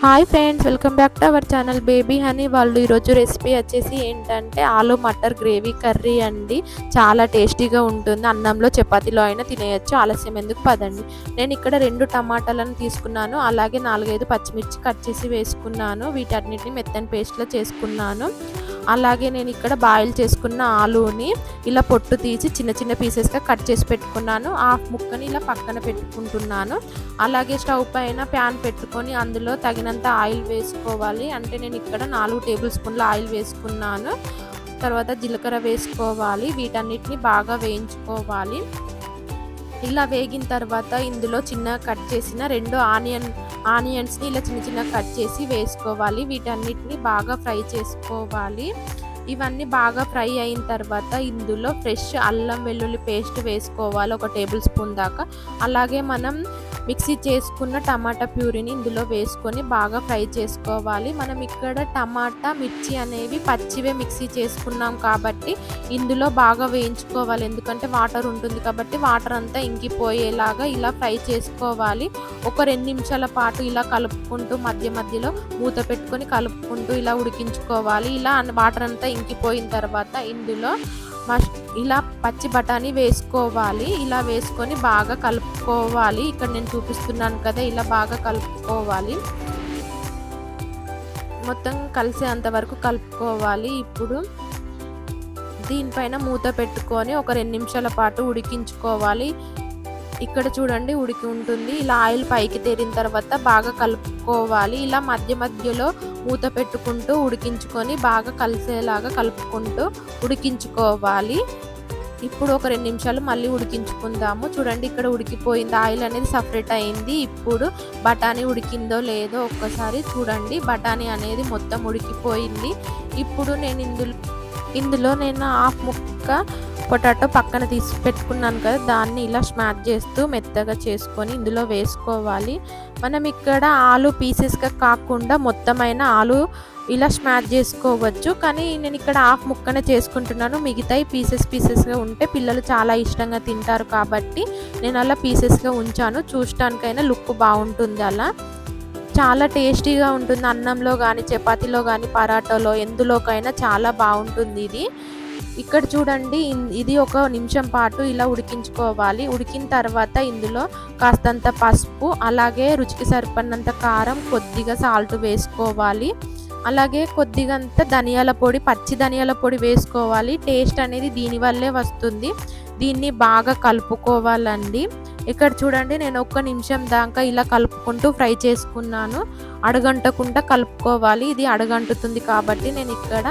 Hi friends welcome back to our channel Baby Honey. వాళ్ళు ఈరోజు recipe వచ్చేసి ఏంటంటే ఆలు మటర్ గ్రేవీ కర్రీ అండి. చాలా టేస్టీగా ఉంటుంది. అన్నంలో చపాతీలో అయినా తినేయచ్చు. ఆలస్యం ఎందుకు పదండి. నేను ఇక్కడ రెండు టమాటాలను తీసుకున్నాను. అలాగే నాలుగైదు పచ్చిమిర్చి కట్ చేసి వేసుకున్నాను. వీటన్నిటిని మెత్తని పేస్ట్లో చేసుకున్నాను. అలాగే నేను ఇక్కడ బాయిల్ చేసుకున్న ఆలుని ఇలా పొట్టు తీసి చిన్న చిన్న పీసెస్గా కట్ చేసి పెట్టుకున్నాను. ఆ ముక్కని ఇలా పక్కన పెట్టుకుంటున్నాను. అలాగే స్టవ్ పైన ప్యాన్ పెట్టుకొని అందులో తగినంత ఆయిల్ వేసుకోవాలి. అంటే నేను ఇక్కడ నాలుగు టేబుల్ స్పూన్ల ఆయిల్ వేసుకున్నాను. తర్వాత జీలకర్ర వేసుకోవాలి. వీటన్నిటిని బాగా వేయించుకోవాలి. ఇలా వేగిన తర్వాత ఇందులో చిన్న కట్ చేసిన రెండు ఆనియన్ ఆనియన్స్ని ఇలా చిన్న చిన్న కట్ చేసి వేసుకోవాలి. వీటన్నిటిని బాగా ఫ్రై చేసుకోవాలి. ఇవన్నీ బాగా ఫ్రై అయిన తర్వాత ఇందులో ఫ్రెష్ అల్లం వెల్లుల్లి పేస్ట్ వేసుకోవాలి ఒక టేబుల్ స్పూన్ దాకా. అలాగే మనం మిక్సీ చేసుకున్న టమాటా ప్యూరీని ఇందులో వేసుకొని బాగా ఫ్రై చేసుకోవాలి. మనం ఇక్కడ టమాటా మిర్చి అనేవి పచ్చివే మిక్సీ చేసుకున్నాం కాబట్టి ఇందులో బాగా వేయించుకోవాలి. ఎందుకంటే వాటర్ ఉంటుంది కాబట్టి వాటర్ అంతా ఇంకిపోయేలాగా ఇలా ఫ్రై చేసుకోవాలి. ఒక రెండు నిమిషాల పాటు ఇలా కలుపుకుంటూ మధ్య మధ్యలో మూత పెట్టుకొని కలుపుకుంటూ ఇలా ఉడికించుకోవాలి. ఇలా వాటర్ అంతా ఇంకిపోయిన తర్వాత ఇందులో ఇలా పచ్చి బఠానీ వేసుకోవాలి. ఇలా వేసుకొని బాగా కలుపుకోవాలి. ఇక్కడ నేను చూపిస్తున్నాను కదా ఇలా బాగా కలుపుకోవాలి. మొత్తం కలిసేంత వరకు కలుపుకోవాలి. ఇప్పుడు దీనిపైన మూత పెట్టుకొని ఒక రెండు నిమిషాల పాటు ఉడికించుకోవాలి. ఇక్కడ చూడండి ఉడికి ఉంటుంది. ఇలా ఆయిల్ పైకి తేరిన తర్వాత బాగా కలుపుకోవాలి. ఇలా మధ్య మధ్యలో మూత పెట్టుకుంటూ ఉడికించుకొని బాగా కలిసేలాగా కలుపుకుంటూ ఉడికించుకోవాలి. ఇప్పుడు ఒక రెండు నిమిషాలు మళ్ళీ ఉడికించుకుందాము. చూడండి ఇక్కడ ఉడికిపోయింది. ఆయిల్ అనేది సపరేట్ అయింది. ఇప్పుడు బఠానీ ఉడికిందో లేదో ఒక్కసారి చూడండి. బఠానీ అనేది మొత్తం ఉడికిపోయింది. ఇప్పుడు నేను ఇందులో ఇందులో నేను హాఫ్ ముక్క పొటాటో పక్కన తీసి పెట్టుకున్నాను కదా దాన్ని ఇలా స్మాష్ చేస్తూ మెత్తగా చేసుకొని ఇందులో వేసుకోవాలి. మనం ఇక్కడ ఆలు పీసెస్గా కాకుండా మొత్తమైన ఆలు ఇలా స్మాష్ చేసుకోవచ్చు. కానీ నేను ఇక్కడ హాఫ్ ముక్కనే చేసుకుంటున్నాను. మిగతాయి పీసెస్ పీసెస్గా ఉంటే పిల్లలు చాలా ఇష్టంగా తింటారు కాబట్టి నేను అలా పీసెస్గా ఉంచాను. చూడటానికైనా లుక్ బాగుంటుంది అలా. చాలా టేస్టీగా ఉంటుంది. అన్నంలో కానీ చపాతీలో కానీ పరాటాలో ఎందులోకైనా చాలా బాగుంటుంది ఇది. ఇక్కడ చూడండి ఇది ఒక నిమిషం పాటు ఇలా ఉడికించుకోవాలి. ఉడికిన తర్వాత ఇందులో కాస్తంత పసుపు అలాగే రుచికి సరిపడినంత కారం కొద్దిగా సాల్ట్ వేసుకోవాలి. అలాగే కొద్దిగంత ధనియాల పొడి పచ్చి ధనియాల పొడి వేసుకోవాలి. టేస్ట్ అనేది దీనివల్లే వస్తుంది. దీన్ని బాగా కలుపుకోవాలండి. ఇక్కడ చూడండి నేను ఒక్క నిమిషం దాకా ఇలా కలుపుకుంటూ ఫ్రై చేసుకున్నాను. అడగంటకుండా కలుపుకోవాలి. ఇది అడగంటుతుంది కాబట్టి నేను ఇక్కడ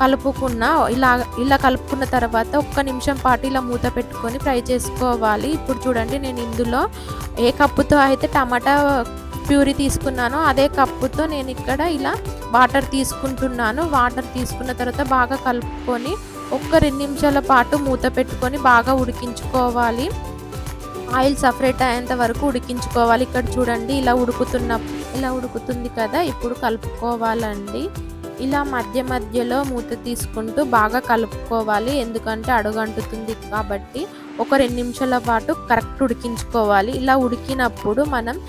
కలుపుకున్న. ఇలా ఇలా కలుపుకున్న తర్వాత ఒక్క నిమిషం పాటు ఇలా మూత పెట్టుకొని ఫ్రై చేసుకోవాలి. ఇప్పుడు చూడండి నేను ఇందులో ఏ కప్పుతో అయితే టమాటా ప్యూరీ తీసుకున్నానో అదే కప్పుతో నేను ఇక్కడ ఇలా వాటర్ తీసుకుంటున్నాను. వాటర్ తీసుకున్న తర్వాత బాగా కలుపుకొని ఒక్క రెండు నిమిషాల పాటు మూత పెట్టుకొని బాగా ఉడికించుకోవాలి. ఆయిల్ సపరేట్ అయ్యేంత వరకు ఉడికించుకోవాలి. ఇక్కడ చూడండి ఇలా ఉడుకుతున్న ఇలా ఉడుకుతుంది కదా ఇప్పుడు కలుపుకోవాలండి. ఇలా మధ్య మధ్యలో మూత తీసుకుంటూ బాగా కలుపుకోవాలి. ఎందుకంటే అడుగంటుతుంది కాబట్టి ఒక రెండు నిమిషాల పాటు కరెక్ట్ ఉడికించుకోవాలి. ఇలా ఉడికినప్పుడు మనం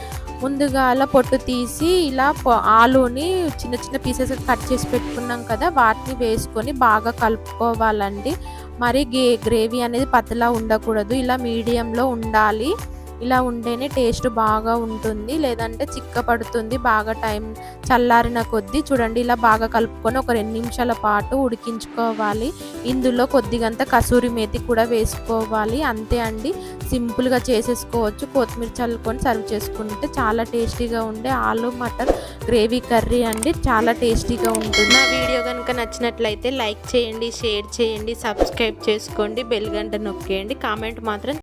ముందుగా అలా పొట్టు తీసి ఇలా ఆలుని చిన్న చిన్న పీసెస్ కట్ చేసి పెట్టుకున్నాం కదా వాటిని వేసుకొని బాగా కలుపుకోవాలండి. మరి గ్రేవీ అనేది పతలా ఉండకూడదు. ఇలా మీడియంలో ఉండాలి. ఇలా ఉంటేనే టేస్ట్ బాగా ఉంటుంది లేదంటే చిక్క పడుతుంది బాగా టైం చల్లారిన కొద్దీ చూడండి ఇలా బాగా కలుపుకొని ఒక రెండు నిమిషాల పాటు ఉడికించుకోవాలి. ఇందులో కొద్దిగంత కసూరి మేతి కూడా వేసుకోవాలి. అంతే అండి. సింపుల్గా చేసేసుకోవచ్చు. కొత్తిమీర చల్లుకొని సర్వ్ చేసుకుంటే చాలా టేస్టీగా ఉండే ఆలు మటన్ గ్రేవీ కర్రీ అండి. చాలా టేస్టీగా ఉంటుంది. నా వీడియో కనుక నచ్చినట్లయితే లైక్ చేయండి షేర్ చేయండి సబ్స్క్రైబ్ చేసుకోండి బెల్ గంట నొక్కేయండి. కామెంట్ మాత్రం